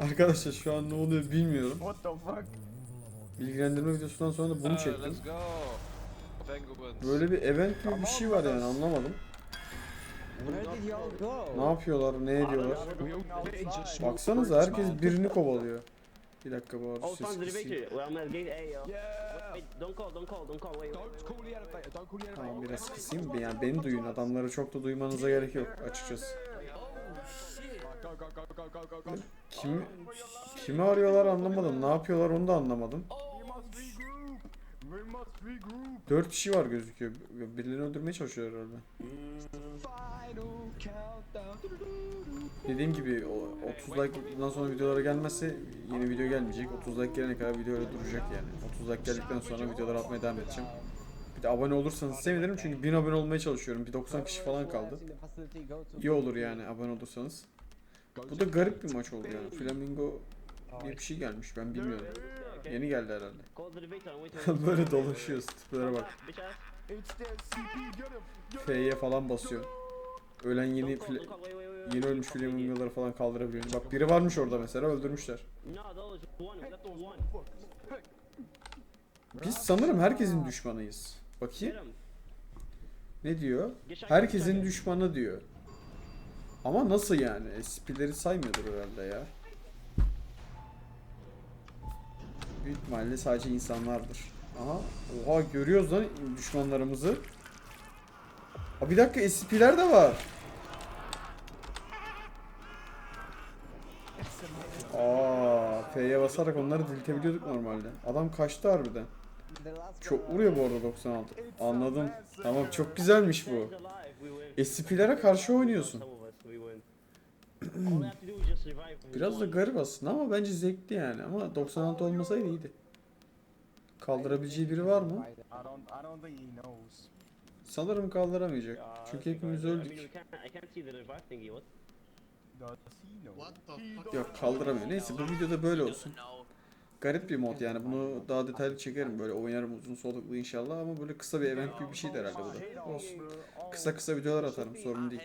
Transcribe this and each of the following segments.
Arkadaşlar şu an ne oluyor bilmiyorum. What the fuck? Bilgilendirme videosundan sonra da bunu Uh, çektim. Böyle bir event gibi bir şey var yani anlamadım. Ne yapıyorlar, ne ediyorlar? Baksanıza herkes birini kovalıyor. Bir dakika bu arada Oh, ses kısayım. elevator. Well, I'm at gate A, yo. Yeah. Wait, don't call, don't call, don't call. Wait, wait, Don't wait. call the elevator. Don't call the elevator. Tamam biraz kısayım. Yani beni duyun. Adamları çok da duymanıza gerek yok açıkçası. Go. Kimi, arıyorlar anlamadım. Ne yapıyorlar onu da anlamadım. Dört kişi var gözüküyor. Birilerini öldürmeye çalışıyor herhalde. Dediğim gibi o 30 like'dan sonra videolara gelmezse yeni video gelmeyecek. 30 like gelene kadar video öyle duracak yani. 30 like geldikten sonra videoları atmaya devam edeceğim. Bir de abone olursanız sevinirim çünkü 1000 abone olmaya çalışıyorum. Bir 90 kişi falan kaldı. İyi olur yani abone olursanız. Bu da garip bir maç oldu yani. Flamingo diye bir şey gelmiş ben bilmiyorum. Yeni geldi herhalde. Böyle dolaşıyoruz tiplere bak. F'ye falan basıyor. Ölen yeni yeni ölmüş flamingoları falan kaldırabiliyor. Bak biri varmış orada mesela öldürmüşler. Biz sanırım herkesin düşmanıyız. Bakayım ne diyor? Herkesin düşmanı diyor. Ama nasıl yani? SP'leri saymıyordur herhalde ya. Büyük ihtimalle sadece insanlardır. Aha. Oha görüyoruz lan düşmanlarımızı. Aa, bir dakika SCP'ler de var. Aa, F'ye basarak onları diriltebiliyorduk normalde. Adam kaçtı harbiden. Çok vuruyor bu arada 96. Anladım. Tamam çok güzelmiş bu. SCP'lere karşı oynuyorsun. Biraz da garip aslında ama bence zevkli yani. Ama 96 olmasaydı iyiydi. Kaldırabileceği biri var mı? Sanırım kaldıramayacak. Çünkü hepimiz öldük. Yok kaldıramıyor. Neyse bu videoda böyle olsun. Garip bir mod yani bunu daha detaylı çekerim böyle oynarım uzun soluklu inşallah ama böyle kısa bir event gibi bir şeydi herhalde bu da. Olsun. Kısa kısa videolar atarım sorun değil.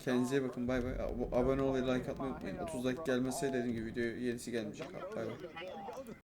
Kendinize bakın bay bay. Ab- Abone ol ve like atmayı unutmayın. 30 like gelmezse dediğim gibi video yenisi gelmeyecek. Bay bay.